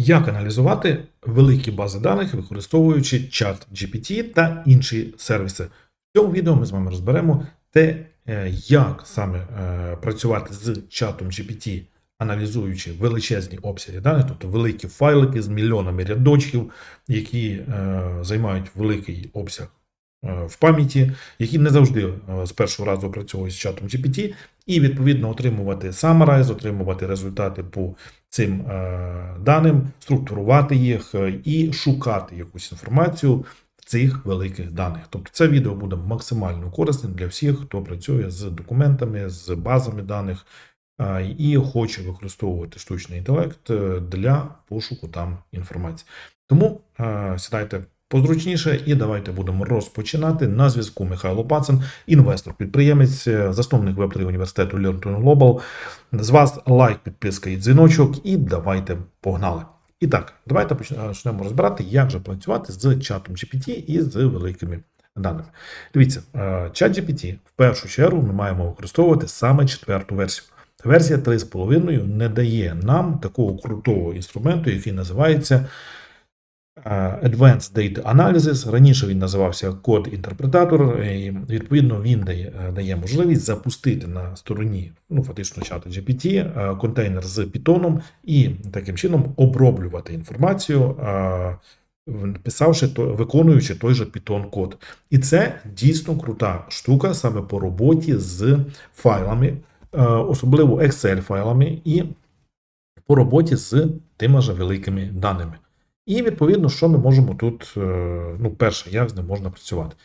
Як аналізувати великі бази даних, використовуючи чат GPT та інші сервіси? В цьому відео ми з вами розберемо те, е, як саме е, працювати з чатом GPT, аналізуючи величезні обсяги даних, тобто великі файлики з мільйонами рядочків, які е, займають великий обсяг в пам'яті, які не завжди е, з першого разу працюють з чатом GPT, і відповідно отримувати summarize, отримувати результати по цим е, даним, структурувати їх е, і шукати якусь інформацію в цих великих даних. Тобто це відео буде максимально корисним для всіх, хто працює з документами, з базами даних е, і хоче використовувати штучний інтелект е, для пошуку там інформації. Тому е, сідайте позручніше і давайте будемо розпочинати. На зв'язку Михайло Пацин, інвестор-підприємець, е, засновник веб університету Learn Global. З вас лайк, підписка і дзвіночок, і давайте погнали. І так, давайте почнемо розбирати, як же працювати з чатом GPT і з великими даними. Дивіться, е, чат GPT в першу чергу ми маємо використовувати саме четверту версію. Версія 3.5 не дає нам такого крутого інструменту, який називається е, Advanced Data Analysis. Раніше він називався код інтерпретатор, і відповідно він дає, е, дає можливість запустити на стороні ну, фактично чату GPT е, контейнер з Python і таким чином оброблювати інформацію. е, Писавши то, виконуючи той же Python код. І це дійсно крута штука саме по роботі з файлами, е, особливо Excel файлами, і по роботі з тими ж великими даними. І відповідно, що ми можемо тут, е, ну, перше, як з ним можна працювати.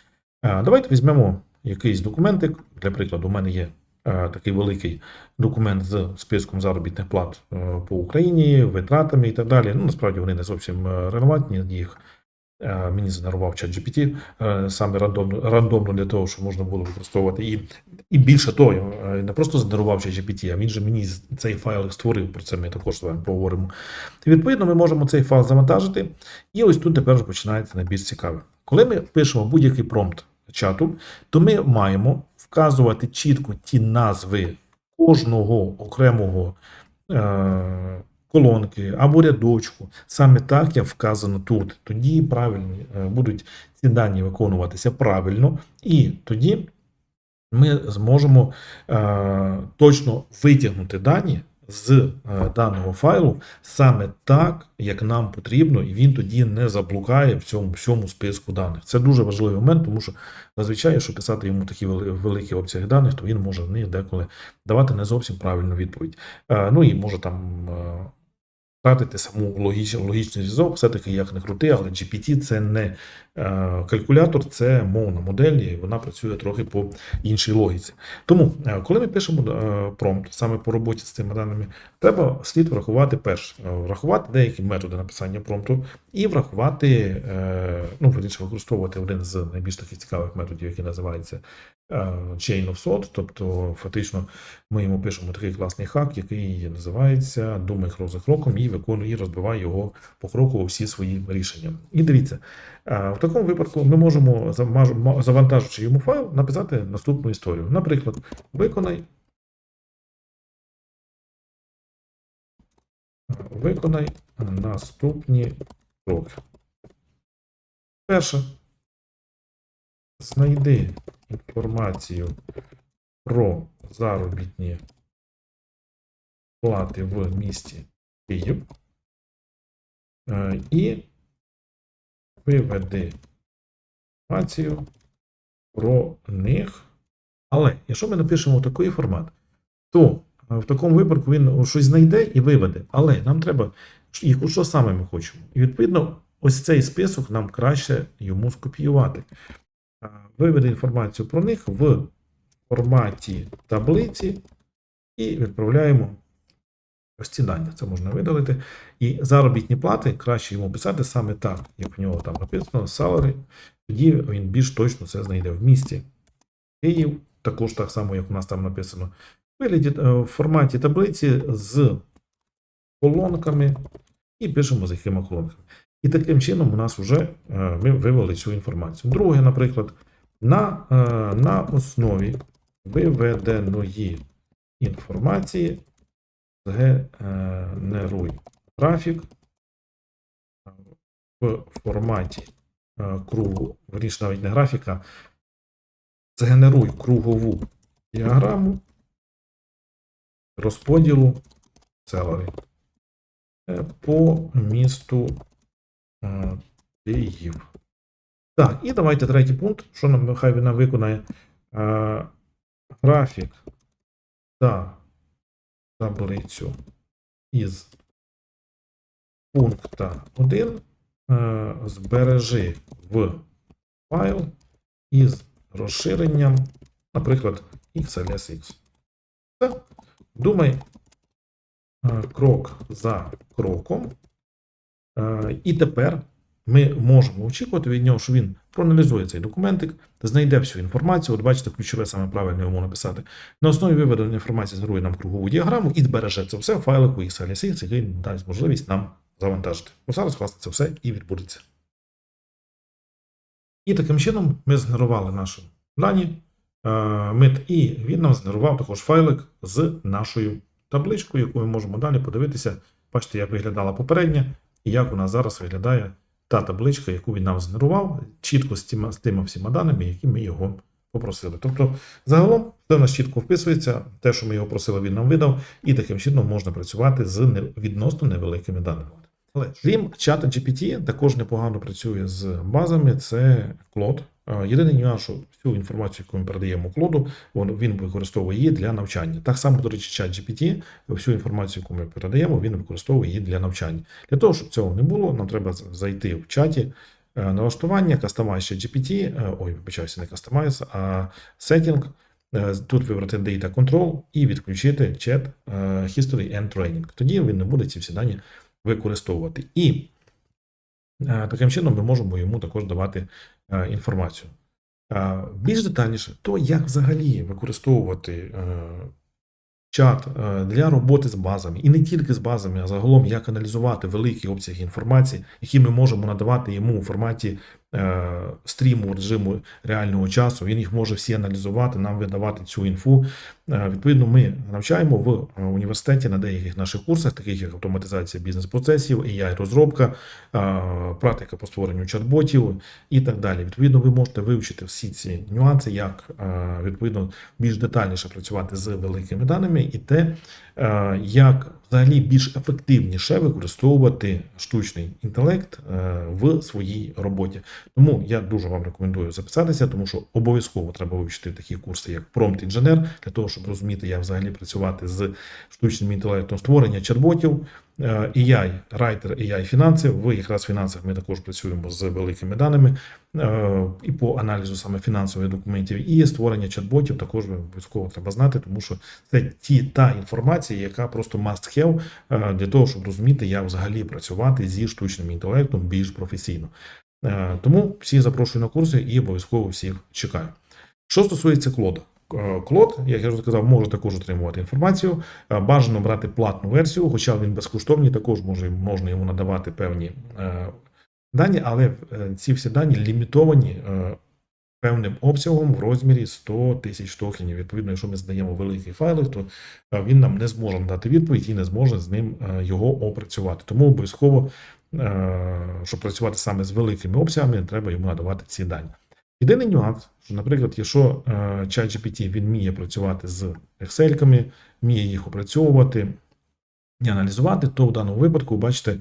Е, Давайте візьмемо якийсь документик. Для прикладу, у мене є е, такий великий документ з списком заробітних плат по Україні, витратами і так далі. Ну, насправді вони не зовсім релевантні. Їх мені згенерував чат GPT е, саме рандомно, рандомно для того, щоб можна було використовувати. І, і більше того, е, не просто згенерував чат GPT, а він же мені цей файл створив. Про це ми також з вами поговоримо. І відповідно, ми можемо цей файл завантажити. І ось тут тепер вже починається найбільш цікаве. Коли ми пишемо будь-який промпт чату, то ми маємо вказувати чітко ті назви кожного окремого е, колонки або рядочку, саме так, як вказано тут. Тоді правильні е, будуть ці дані виконуватися правильно, і тоді ми зможемо е, точно витягнути дані з е, даного файлу саме так, як нам потрібно, і він тоді не заблукає в цьому всьому списку даних. Це дуже важливий момент, тому що зазвичай, якщо писати йому такі великі обсяги даних, то він може в них деколи давати не зовсім правильну відповідь. Е, ну і може там. Втратити саму логічний, логічний зв'язок, все-таки як не крути, але GPT це не е, калькулятор, це мовна модель, і вона працює трохи по іншій логіці. Тому, е, коли ми пишемо е, промпт саме по роботі з цими даними, треба слід врахувати перше, е, врахувати деякі методи написання промпту і врахувати, ну, верніше, використовувати один з найбільш таких цікавих методів, який називається Chain of Thought, тобто фактично ми йому пишемо такий класний хак, який називається Думай крок за кроком і виконує і розбиває його по кроку всі свої рішення. І дивіться, е, в такому випадку ми можемо, завантаживши йому файл, написати наступну історію. Наприклад, виконай. Виконай наступні кроки. Перше. Знайди інформацію про заробітні плати в місті Київ е, і виведи інформацію про них. Але якщо ми напишемо такий формат, то е, в такому випадку він щось знайде і виведе. Але нам треба, що саме ми хочемо. І відповідно, ось цей список нам краще йому скопіювати. Е, Виведе інформацію про них в форматі таблиці і відправляємо ось ці дані. Це можна видалити. І заробітні плати краще йому писати саме так, як в нього там написано, salary. Тоді він більш точно це знайде в місті. Київ, також так само, як у нас там написано. Вигляді е, в форматі таблиці з колонками і пишемо з якими колонками. І таким чином у нас вже е, ми вивели цю інформацію. Друге, наприклад, на, е, на основі виведеної інформації згенеруй графік в форматі е, кругу, верніше навіть не графіка, згенеруй кругову діаграму розподілу е, по місту е, Київ. Так, і давайте третій пункт, що нам хай вона виконає. Е, графік та таблицю із пункта 1 е, збережи в файл із розширенням, наприклад, XLSX. Все. Думай е, крок за кроком. Е, І тепер ми можемо очікувати від нього, що він проаналізує цей документик, знайде всю інформацію. От бачите, ключове саме правильно йому написати. На основі виведеної інформації згенерує нам кругову діаграму і збереже це все в файлику XLSX, який дасть можливість нам завантажити. Ну, зараз, власне, це все і відбудеться. І таким чином ми згенерували наші дані е, мит, і він нам згенерував також файлик з нашою табличкою, яку ми можемо далі подивитися. Бачите, як виглядала попередня, і як у нас зараз виглядає та табличка, яку він нам згенерував, чітко з тими, з тими всіма даними, які ми його попросили. Тобто, загалом, все в нас чітко вписується, те, що ми його просили, він нам видав, і таким чином можна працювати з відносно невеликими даними. Але крім чата GPT, також непогано працює з базами. Це Клод. Е, Єдиний нюанс, що всю інформацію, яку ми передаємо Клоду, він, використовує її для навчання. Так само, до речі, чат GPT, всю інформацію, яку ми передаємо, він використовує її для навчання. Для того, щоб цього не було, нам треба зайти в чаті. е, Налаштування, Customize GPT, е, ой, вибачаюся, не Customize, а. Е, Тут вибрати Data Control і відключити е, History and Training. Тоді він не буде ці всі дані використовувати. І таким чином ми можемо йому також давати е, інформацію. Е, Більш детальніше, то як взагалі використовувати е, чат е, для роботи з базами, і не тільки з базами, а загалом як аналізувати великі обсяги інформації, які ми можемо надавати йому у форматі е, стріму режиму реального часу. Він їх може всі аналізувати, нам видавати цю інфу. Е, Відповідно, ми навчаємо в е, університеті на деяких наших курсах, таких як автоматизація бізнес-процесів, AI розробка, е, практика по створенню чат-ботів і так далі. Відповідно, ви можете вивчити всі ці нюанси, як е, відповідно більш детальніше працювати з великими даними, і те, е, як взагалі більш ефективніше використовувати штучний інтелект е, в своїй роботі. Тому я дуже вам рекомендую записатися, тому що обов'язково треба вивчити такі курси, як промпт-інженер, для того, щоб розуміти, як взагалі працювати з штучним інтелектом, створення чат-ботів, е, AI, райтер, AI фінанси. В якраз фінансах ми також працюємо з великими даними е, і по аналізу саме фінансових документів, і створення чат-ботів також обов'язково треба знати, тому що це ті та інформація, яка просто must have е, для того, щоб розуміти, як взагалі працювати зі штучним інтелектом більш професійно. Е, Тому всіх запрошую на курси і обов'язково всіх чекаю. Що стосується клода. Е, Клод, як я вже сказав, може також отримувати інформацію. Е, Бажано брати платну версію, хоча він безкоштовний, також може, можна йому надавати певні е, дані, але ці всі дані лімітовані певним обсягом в розмірі 100 тисяч токенів. Відповідно, якщо ми здаємо великий файл, то він нам не зможе надати відповідь і не зможе з ним його опрацювати. Тому обов'язково, щоб працювати саме з великими обсягами, треба йому надавати ці дані. Єдиний нюанс, що, наприклад, якщо е, ChatGPT він вміє працювати з Excel, вміє їх опрацьовувати і аналізувати, то в даному випадку, бачите,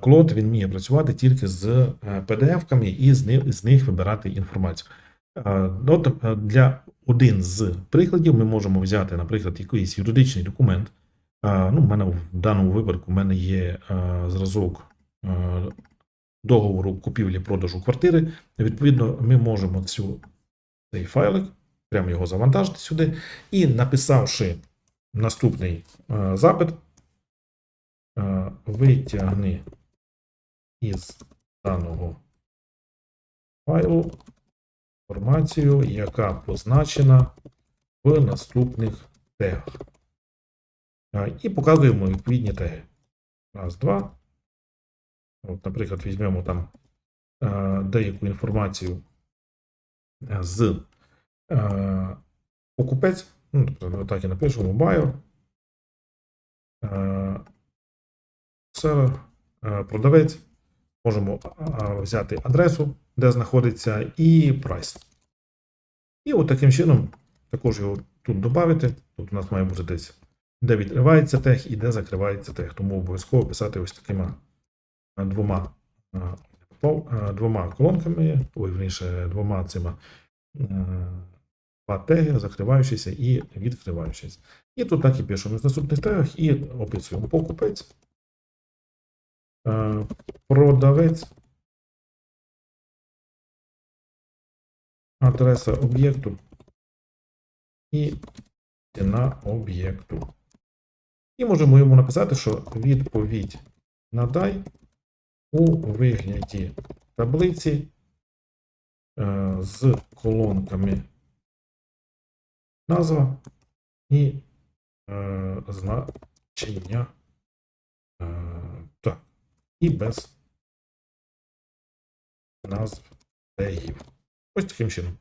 Клод він вміє працювати тільки з е, PDF-ками і з них, вибирати інформацію. Е, От е, для один з прикладів ми можемо взяти, наприклад, якийсь юридичний документ. Ну, в мене в даному випадку в мене є зразок договору купівлі-продажу квартири. Відповідно, ми можемо цю, цей файлик, прямо його завантажити сюди, і написавши наступний е, запит, е, витягни із даного файлу інформацію, яка позначена в наступних тегах. Е, І показуємо відповідні теги. Раз, два. От, наприклад, візьмемо там е, деяку інформацію е, з е, покупець, ну, тобто так і напишемо buyer, seller, продавець, можемо взяти адресу, де знаходиться, і прайс. І от таким чином також його тут додати. Тут у нас має бути десь, де відкривається тег і де закривається тег. Тому обов'язково писати ось такими двома, а, двома колонками, ой, верніше, двома цими е, два теги, закриваючися і відкриваючись. І тут так і пишемо в наступних тегах і описуємо покупець, е, продавець, адреса об'єкту і ціна об'єкту. І можемо йому написати, що відповідь надай у вигляді таблиці е, з колонками назва і е, значення. Е, так, і без назв тегів. Ось таким чином.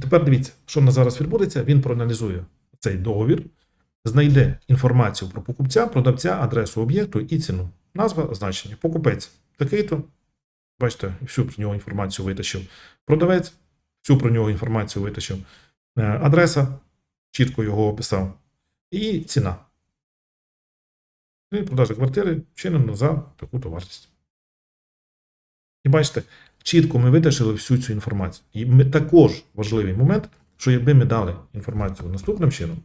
Тепер дивіться, що в нас зараз відбудеться. Він проаналізує цей договір, знайде інформацію про покупця, продавця, адресу об'єкту і ціну. Назва, значення. Покупець такий-то. Бачите, всю про нього інформацію витащив. Продавець, всю про нього інформацію витащив. Е, Адреса, чітко його описав. І ціна. І продажа квартири вчинено за таку-то вартість. І бачите, чітко ми витащили всю цю інформацію. І ми також важливий момент, що якби ми дали інформацію наступним чином,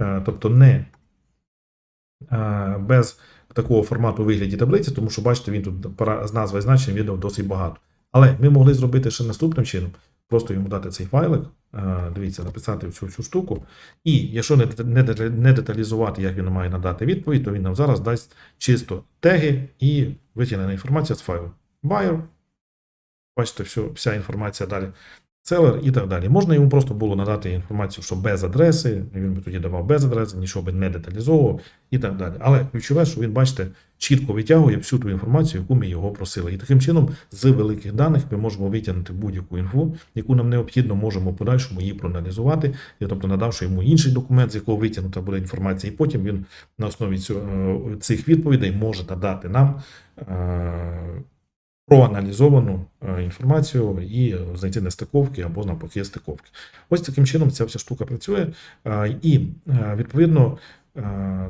е, тобто не без такого формату вигляді таблиці, тому що бачите, він тут з назви і значення відео досить багато. Але ми могли зробити ще наступним чином. Просто йому дати цей файлик, дивіться, написати всю цю штуку. І якщо не, деталізувати, як він має надати відповідь, то він нам зараз дасть чисто теги і витягнена інформація з файлу. Buyer, бачите, все, вся інформація далі. Seller і так далі. Можна йому просто було надати інформацію, що без адреси, він би тоді давав без адреси, нічого би не деталізовував і так далі. Але ключове, що він, бачите, чітко витягує всю ту інформацію, яку ми його просили. І таким чином, з великих даних ми можемо витягнути будь-яку інфу, яку нам необхідно, можемо подальшому її проаналізувати, і, тобто надавши йому інший документ, з якого витягнута буде інформація, і потім він на основі цього, цих відповідей може надати нам. Проаналізовану е, інформацію і знайти нестиковки або навпаки стиковки. Ось таким чином ця вся штука працює. Е, І е, відповідно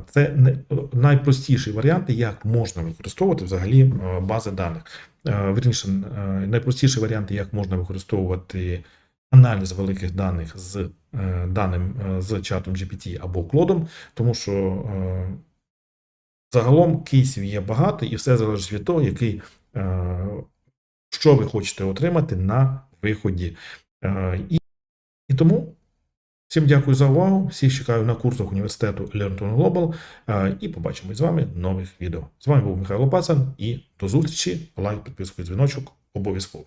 це не- найпростіший варіант, як можна використовувати взагалі бази даних. Вірніше, е, найпростіший варіант, як можна використовувати аналіз великих даних з даним з чатом GPT або клодом, тому що загалом кейсів є багато, і все залежить від того, який що ви хочете отримати на виході. Е, І, і тому всім дякую за увагу. Всіх чекаю на курсах університету Learn Global. Е, І побачимось з вами нових відео. З вами був Михайло Пацан і до зустрічі. Лайк, підписку і дзвіночок обов'язково.